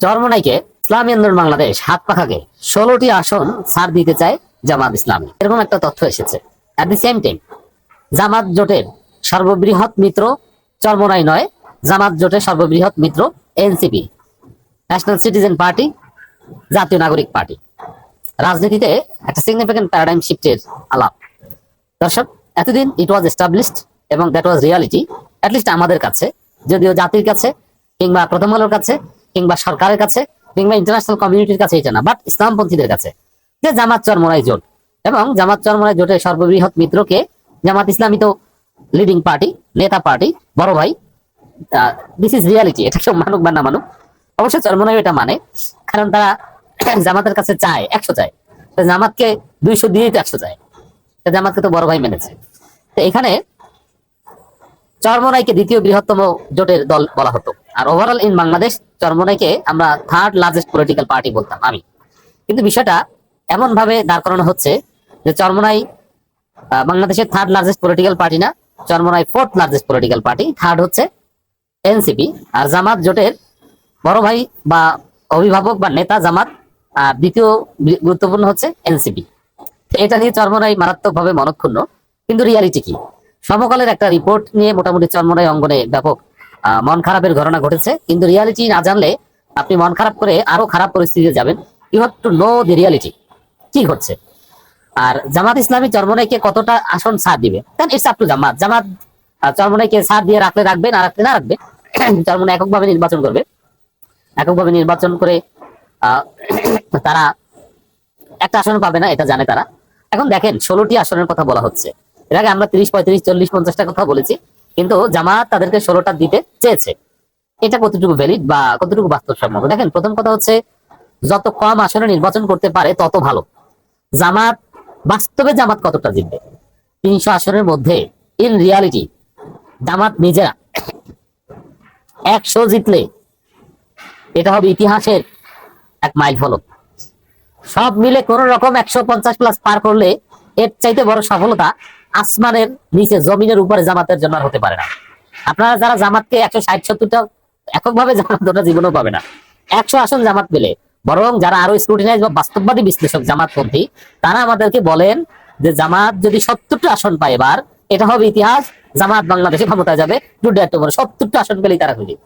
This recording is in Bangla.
চরমনাইকে ইসলামী আন্দোলন বাংলাদেশ হাত পাখাকে ষোলোটি আসন ছাড় দিতে চায় জামাত ইসলামী। এরকম একটা তথ্য এসেছে। At the same time Jamaat জোটের সর্ববৃহৎ মিত্র চরমনাই নয়, জামাত জোটের সর্ববৃহৎ মিত্র NCP national citizen party Jatiya Nagarik party. রাজনীতিতে একটা সিগনিফিকেন্ট প্যারাডাইম শিফটের আলাপ। দর্শক, এতদিন ইট ওয়াজ এস্টাবলিশড এবং that was reality at least আমাদের কাছে, যদিও জাতির কাছে কিংবা প্রথম আলোর কাছে কিংবা সরকারের কাছে কিংবা ইন্টারন্যাশনাল কমিউনিটির কাছে এটা না বাট ইসলামপন্থীদের কাছে। যে জামাত চরমরাই জোট। এবং জামাত চরমরাই জোটের সর্ববৃহৎ মিত্রকে জামাত ইসলামী তো লিডিং পার্টি নেতা পার্টি বড় ভাই দিস ইজ রিয়ালিটি এটা কেউ মানুক বা না মানুক অবশ্যই চরমনাই এটা মানে কারণ তারা জামাতের কাছে চায়, একশো চায়। জামাতকে দুইশো দিয়েই তো একশো চায়। জামাতকে তো বড় ভাই মেনেছে। তো এখানে চরমনাইকে দ্বিতীয় বৃহত্তম জোটের দল বলা হতো। আর ওভারঅল ইন বাংলাদেশ চরমনাইকে আমরা থার্ড লার্জেস্ট পলিটিক্যাল পার্টি বলতাম আমি। কিন্তু বিষয়টা এমন ভাবে দাঁড় করানো হচ্ছে যে চরমনাই বাংলাদেশের থার্ড লার্জেস্ট পলিটিক্যাল পার্টি না, Charmonai fourth largest political party third হচ্ছে এনসিপি আর জামাত জোটের বড় ভাই বা অভিভাবক বা নেতা জামাত, আর দ্বিতীয় গুরুত্বপূর্ণ হচ্ছে এনসিপি এটা নিয়ে চরমরাই মারাত্মকভাবে মনক্ষুণ্ণ। কিন্তু রিয়ালিটি কি? সমকালের একটা রিপোর্ট নিয়ে মোটামুটি চরমরাই অঙ্গনে ব্যাপক মন খারাপের ঘটনা ঘটেছে। কিন্তু রিয়ালিটি না জানলে আপনি মন খারাপ করে আরও খারাপ পরিস্থিতিতে যাবেন। You have to know the reality কি ঘটছে? আর জামাত ইসলামী চরমনাইকে কতটা আসন ছাড় দিবে? Then it's up to Jamaat. Jamaat চরমনাইকে ছাড় দিয়ে রাখলে রাখবে, না রাখলে না রাখবে। চরমনাই এককভাবে নির্বাচন করবে। এককভাবে নির্বাচন করে তারা একটা আসন পাবে না, এটা জানে তারা। এখন দেখেন, ষোলোটি আসনের কথা বলা হচ্ছে। এর আগে আমরা তিরিশ, পঁয়ত্রিশ, চল্লিশ, পঞ্চাশটা কথা বলেছি। কিন্তু জামাত তাদেরকে ষোলোটা দিতে চেয়েছে। এটা কতটুকু ভ্যালিড বা কতটুকু বাস্তবসম্মত? দেখেন, প্রথম কথা হচ্ছে, যত কম আসনে নির্বাচন করতে পারে, তত ভালো। জামাত, বাস্তবে জামাত কতটা জিতবে? তিনশো আসনের মধ্যে ইন রিয়ালিটি জামাত নিজেরা একশো জিতলে এটা হবে ইতিহাসের এক মাইল ফলক সব মিলে কোন রকম একশো পঞ্চাশ প্লাস পার করলে এর চাইতে বড় সফলতা আসমানের নিচে, জমিনের উপরে জামাতের জন্য হতে পারে না। আপনারা যারা জামাতকে একশো ষাট, সত্তরটা এককভাবে জামাত ওটা জীবনেও পাবে না। একশো আসন জামাত পেলে, বরং যারা আরও স্ক্রুটিনাইজ বা বাস্তববাদী বিশ্লেষক জামাতপন্থী, তারা আমাদেরকে বলেন যে জামাত যদি সত্তরটা আসন পায় এবার, এটা হবে ইতিহাস, জামাত বাংলাদেশে ক্ষমতা যাবে, টু ডেট সত্তরটা আসন পেলেই তারা খুঁজে